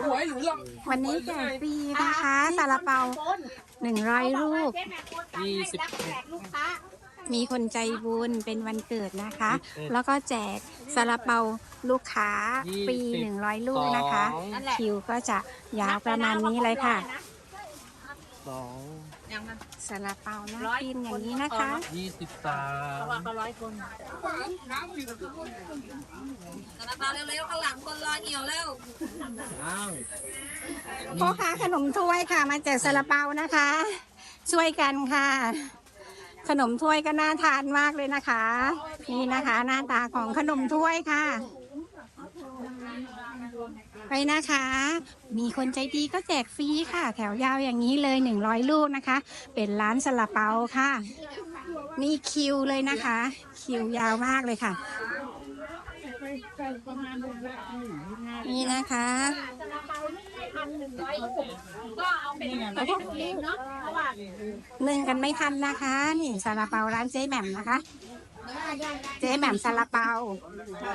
หวยหรือลวันนี้แจกฟรีนะคะซาลาเปาหนึ่งร้อยลูก ยี่สิบมีคนใจบุญเป็นวันเกิดนะคะ แล้วก็แจกซาลาเปาลูกค้าฟรีหนึ่งร้อยลูกนะคะ คิวก็จะยาวประมาณนี้เลยค่ะ สองซาลาเปาน่ากินอย่างนี้นะคะ ยี่สิบสามมาเร็วๆข้างหลังคนรอเหี่ยวแล้วอ้าวพ่อค้าขนมถ้วยค่ะ มาแจกซาลาเปานะคะ ช่วยกันค่ะ ขนมถ้วยก็น่าทานมากเลยนะคะ นี่นะคะ หน้าตาของขนมถ้วยค่ะ ไปนะคะ มีคนใจดีก็แจกฟรีค่ะ แถวยาวอย่างนี้เลยหนึ่งร้อยลูกนะคะ เป็นร้านซาลาเปาค่ะ นี่คิวเลยนะคะ คิวยาวมากเลยค่ะ นี่นะคะนึ่งกันไม่ทันนะคะ นี่ซาลาเปาร้านเจ๊แหม่มนะคะ เจ๊แหม่มซาลาเปาเก้า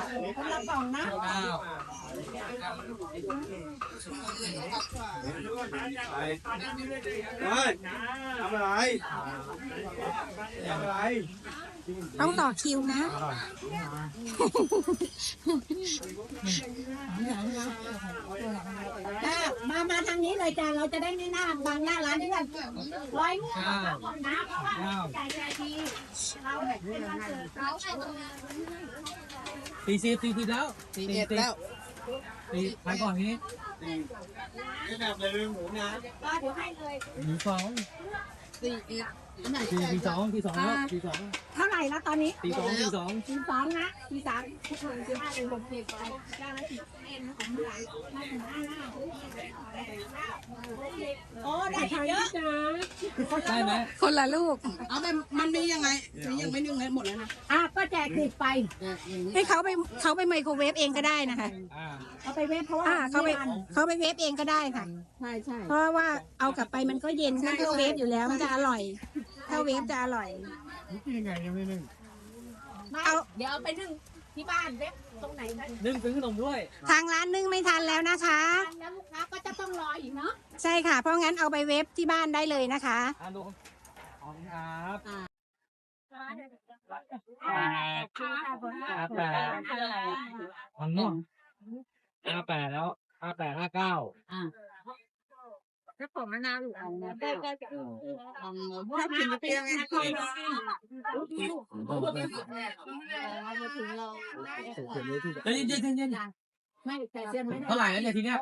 เฮ้ยทำอะไรทำอะไร ต้องต่อคิวนะ มามาทางนี้เลยจ้าเราจะได้ไม่หน้าบังหน้าร้านเพื่อนร้อยลูกเก้านะเพราะว่าเก้าใจใจดี เราแบบเป็นวันเกิดเราสี่สิบสี่สิบแล้วสี่เอ็ดแล้วสี่ไปก่อนนี้นี่แบบเลยหมูนะก็เดี๋ยวให้เลยหนึ่งสองสี่สี่สองสี่สองแล้วสี่สองเท่าไหร่แล้วตอนนี้สี่สองสี่สองสี่สองนะสี่สามสิบหนึ่งสิบห้าสิบหกสิบแปดเก้าสิบเอ็ดของหลายห้าสิบห้า โอ้ได้เยอะได้ไหมคนละลูกเอาไปมันมียังไงมียังไม่นึ่งให้หมดเลยนะอะก็แจกสิบไปให้เขาไปเขาไปไมโครเวฟเองก็ได้นะคะอ่าเอาไปเว็บเพราะว่าอ่าเขาไปเขาไปเวฟเองก็ได้ค่ะใช่ใช่เพราะว่าเอากลับไปมันก็เย็นถ้าเข้าเวฟอยู่แล้วมันจะอร่อย ถ้าเวฟจะอร่อยยังไงยังไม่นึ่งเอาเดี๋ยวเอาไปนึ่งที่บ้านเว็บตรงไหนนะนึ่งซื้อขนมด้วย ทางร้านนึ่งไม่ทันแล้วนะคะ แล้วลูกค้าก็จะต้ องรออีกเนาะใช่ค่ะ เพราะงั้นเอาไปเวฟที่บ้านได้เลยนะคะอ่าดูขอบคุณครับห้าแปดมันม่วงห้าแปดแล้วห้าแปดห้าเก้าถ้าผมมะนาวหรือถ้ากินเปรี้ยวไงเย็นเย็นเย็นเย็น ไม่แต่เส้นไม่ได้เท่าไหร่แล้วเนี่ยทีเนี้ย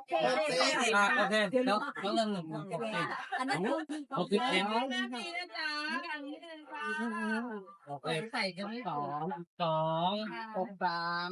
อ่าโอเคแล้วแล้วเรื่องหนึ่งหกสิบอันนั้นคือหกสิบเอ็ดนะจ๊ะอันนี้เลยค่ะหกสิบสองสองหกสาม